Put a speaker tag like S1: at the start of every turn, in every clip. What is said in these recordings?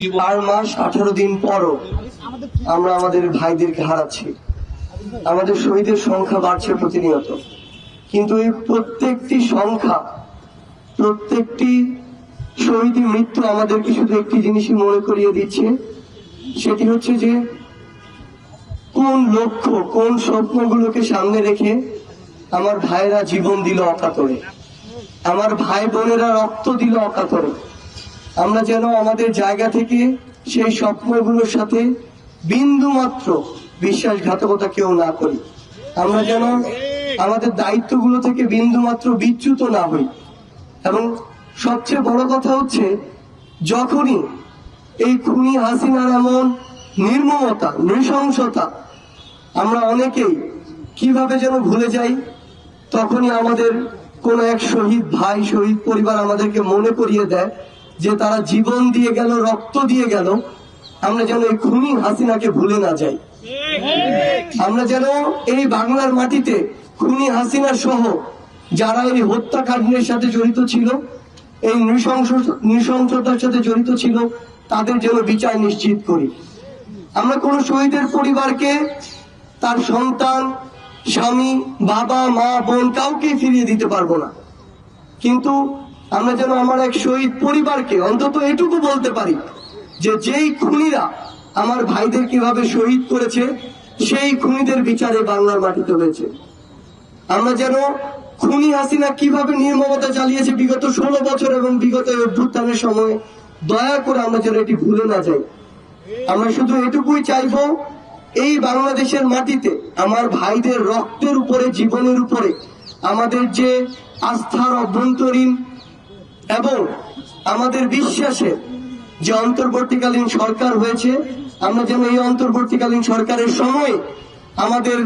S1: চার মাস, আঠারো দিন পরও আমরা আমাদের ভাইদেরকে হারাচ্ছি। আমাদের শহীদের সংখ্যা বাড়ছে প্রতিনিয়ত। কিন্তু এই প্রত্যেকটি সংখ্যা, প্রত্যেকটি শহীদের মৃত্যু আমাদেরকে শুধু একটি জিনিসই মনে করিয়ে দিচ্ছে, সেটি হচ্ছে যে কোন লক্ষ্য, কোন স্বপ্নগুলোকে সামনে রেখে আমার ভাইয়েরা জীবন দিল অকাতরে। আমার ভাই বোনেরা রক্ত দিল অকাতরে। আমরা যেন আমাদের জায়গা থেকে সেই স্বপ্নগুলোর সাথে বিন্দু মাত্র বিশ্বাসঘাতকতা কেউ না করি। আমরা যেন আমাদের দায়িত্বগুলো থেকে বিন্দু মাত্র বিচ্যুত না হই। এবং সবচেয়ে বড় কথা হচ্ছে, যখনই এই খুনি হাসিনার এমন নির্মমতা, নৃশংসতা আমরা অনেকেই কীভাবে যেন ভুলে যাই, তখনই আমাদের কোন এক শহীদ ভাই, শহীদ পরিবার আমাদেরকে মনে করিয়ে দেয় যে তারা জীবন দিয়ে গেল, রক্ত দিয়ে গেল, আমরা যেন এই খুনি হাসিনাকে ভুলে না যাই। আমরা যেন এই বাংলার মাটিতে খুনি হাসিনা সহ যারা এই হত্যাকাণ্ডের সাথে জড়িত ছিল, এই নৃশংস, নৃশংসতার সাথে জড়িত ছিল, তাদের যেন বিচার নিশ্চিত করি। আমরা কোন শহীদের পরিবারকে তার সন্তান, স্বামী, বাবা, মা, বোন কাউকে ফিরিয়ে দিতে পারব না। কিন্তু আমরা যেন আমার এক শহীদ পরিবারকে অন্তত এটুকু বলতে পারি যে যেই খুনিরা আমার ভাইদের কীভাবে শহীদ করেছে, সেই খুনিদের বিচারে বাংলার মাটিতে হয়েছে। আমরা যেন খুনি হাসিনা কীভাবে নির্মমতা চালিয়েছে বিগত ষোলো বছর এবং বিগত অভ্যুত্থানের সময়, দয়া করে আমরা যেন এটি ভুলে না যাই। আমরা শুধু এটুকুই চাইব, এই বাংলাদেশের মাটিতে আমার ভাইদের রক্তের উপরে, জীবনের উপরে, আমাদের যে আস্থার অভ্যন্তরীণ এবং আমাদের বিশ্বাসে যে অন্তর্বর্তীকালীন সরকার হয়েছে আমরা যেন এই অন্তর্বর্তীকালীন সরকারের সময় আমাদের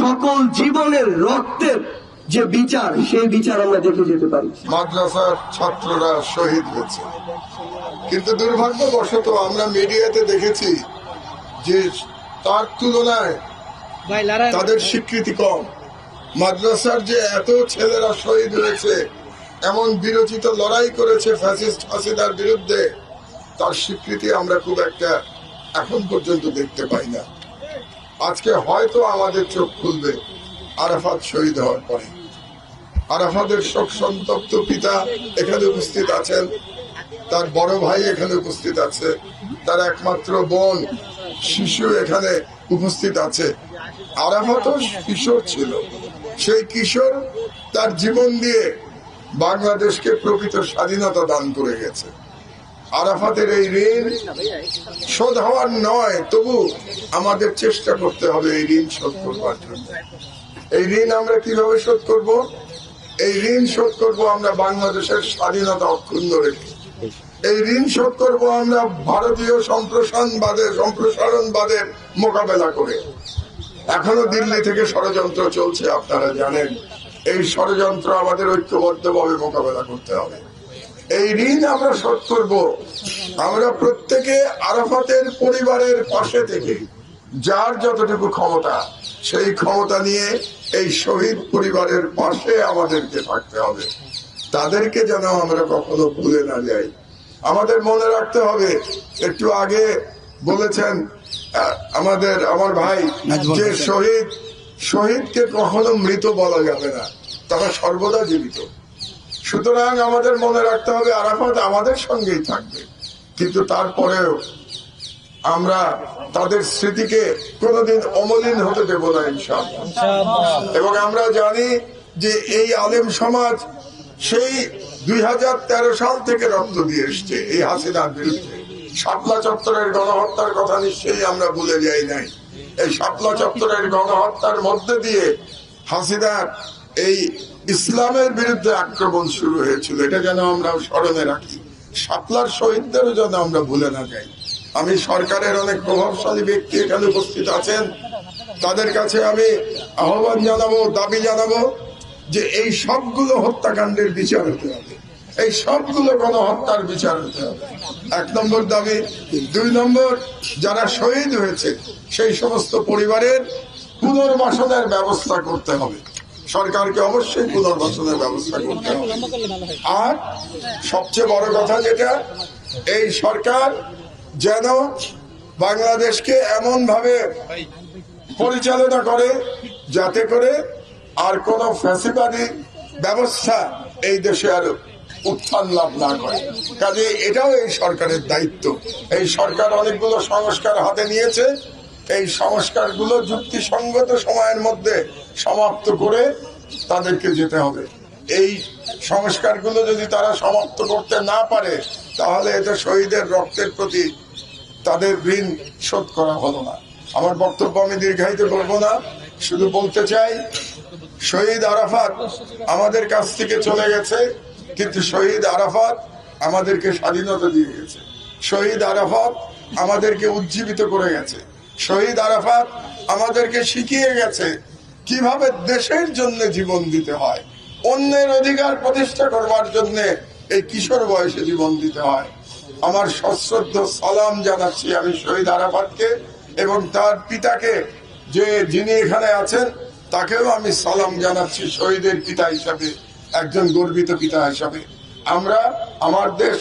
S1: সকল জীবনের রক্তের যে বিচার সেই বিচার আমরা দেখে যেতে পারি।
S2: মাদ্রাসার ছাত্ররা শহীদ হয়েছে। কিন্তু দুর্ভাগ্যবশত আমরা মিডিয়াতে দেখেছি যে তার তুলনায় তাদের স্বীকৃতি কম। মাদ্রাসার যে এত ছেলেরা শহীদ হয়েছে এমন বিরোচিত লড়াই করেছে ফ্যাসিস্ট হাসিনার বিরুদ্ধে, তার স্বীকৃতি আমরা খুব একটা এখন পর্যন্ত দেখতে পাই না। আজকে হয়তো আমাদের চোখ খুলবে আরাফাত শহীদ হওয়ার পরে। আরাফাতের শোক সন্তপ্ত পিতা এখানে উপস্থিত আছেন, তার বড় ভাই এখানে উপস্থিত আছে, তার একমাত্র বোন, শিশু এখানে উপস্থিত আছে। আরাফাতও কিশোর ছিল। সেই কিশোর তার জীবন দিয়ে বাংলাদেশকে প্রকৃত স্বাধীনতা দান করে গেছে। আরাফাতের এই ঋণ শোধ হওয়ার নয়, তবু আমাদের চেষ্টা করতে হবে এই ঋণ শোধ করবার জন্য। এই ঋণ আমরা কীভাবে শোধ করব? এই ঋণ শোধ করব আমরা বাংলাদেশের স্বাধীনতা অক্ষুণ্ণ রেখে। এই ঋণ শোধ করব আমরা ভারতীয় সম্প্রসারণবাদের সম্প্রসারণবাদের মোকাবেলা করে। এখনও দিল্লি থেকে ষড়যন্ত্র চলছে, আপনারা জানেন। এই ষড়যন্ত্র আমাদের ঐক্যবদ্ধভাবে মোকাবেলা করতে হবে। এই ঋণ আমরা শোধ করব। আমরা প্রত্যেকে আরাফাতের পরিবারের পাশে থেকে যার যতটুকু ক্ষমতা সেই ক্ষমতা নিয়ে এই শহীদ পরিবারের পাশে আমাদেরকে থাকতে হবে। তাদেরকে যেন আমরা কখনো ভুলে না যাই। আমাদের মনে রাখতে হবে একটু আগে বলেছেন আমাদের আমার ভাই যে শহীদ শহীদকে কখনো মৃত বলা যাবে না। তারা সর্বদা জীবিত। সুতরাং আমাদের মনে রাখতে হবে আরাফাত আমাদের সঙ্গেই থাকবে। কিন্তু তারপরেও আমরা তাদের স্মৃতিকে কোনোদিন অমলিন হতে দেব না ইনশাআল্লাহ। এবং আমরা জানি যে এই আলেম সমাজ সেই দুই হাজার তেরো সাল থেকে রক্ত দিয়ে এসছে এই হাসিনার বিরুদ্ধে। শাপলা চত্বরের গণহত্যার কথা নিশ্চয়ই আমরা ভুলে যাই নাই। এই শাপলা চত্বরের গণহত্যার মধ্যে দিয়ে হাসিনার এই ইসলামের বিরুদ্ধে আক্রমণ শুরু হয়েছিল। এটা যেন আমরা স্মরণে রাখি। শাপলার শহীদদেরও যেন আমরা ভুলে না যাই। আমি সরকারের অনেক প্রভাবশালী ব্যক্তি এখানে উপস্থিত আছেন। তাদের কাছে আমি আহ্বান জানাব, দাবি জানাব যে এই সবগুলো হত্যাকাণ্ডের বিচার হতে হবে। এই সবগুলো গণহত্যার বিচার হতে হবে। এক নম্বর দাবি, দুই নম্বর, যারা শহীদ হয়েছে, সেই সমস্ত পরিবারের পুনর্বাসনের ব্যবস্থা করতে হবে। সরকারকে অবশ্যই পুনর্বাসনের ব্যবস্থা করতে হবে। আর সবচেয়ে বড় কথা যেটা, এই সরকার যেন বাংলাদেশকে এমন ভাবে পরিচালনা করে, যাতে করে আর কোন ফ্যাসিবাদী ব্যবস্থা এই দেশে আর উত্থান লাভ না করে। কাজে এটাও এই সরকারের দায়িত্ব। এই সরকার অনেকগুলো সংস্কার হাতে নিয়েছে। এই সংস্কারগুলো যুক্তিসঙ্গত সময়ের মধ্যে সমাপ্ত করে তাদেরকে যেতে হবে। এই সংস্কারগুলো যদি তারা সমাপ্ত করতে না পারে, তাহলে এটা শহীদের রক্তের প্রতি তাদের ঋণ শোধ করা হলো না। আমার বক্তব্য আমি দীর্ঘায়িত করব না। শুধু বলতে চাই, শহীদ আরাফাত আমাদের কাছ থেকে চলে গেছে। কিন্তু শহীদ আরাফাত আমাদেরকে স্বাধীনতা দিয়ে গেছে। শহীদ আরাফাত আমাদেরকে উজ্জীবিত করে গেছে। শহীদ আরাফাত আমাদেরকে শিখিয়ে গেছে কীভাবে দেশের জন্য জীবন দিতে হয়, অন্যের অধিকার প্রতিষ্ঠা করবার জন্য এই কিশোর বয়সে জীবন দিতে হয়। আমার সশ্রদ্ধ সালাম জানাচ্ছি আমি শহীদ আরাফাতকে এবং তার পিতাকে, যে যিনি এখানে আছেন, তাকেও আমি সালাম জানাচ্ছি শহীদের পিতা হিসাবে। একজন গর্বিত পিতা হিসাবে আমরা আমার দেশ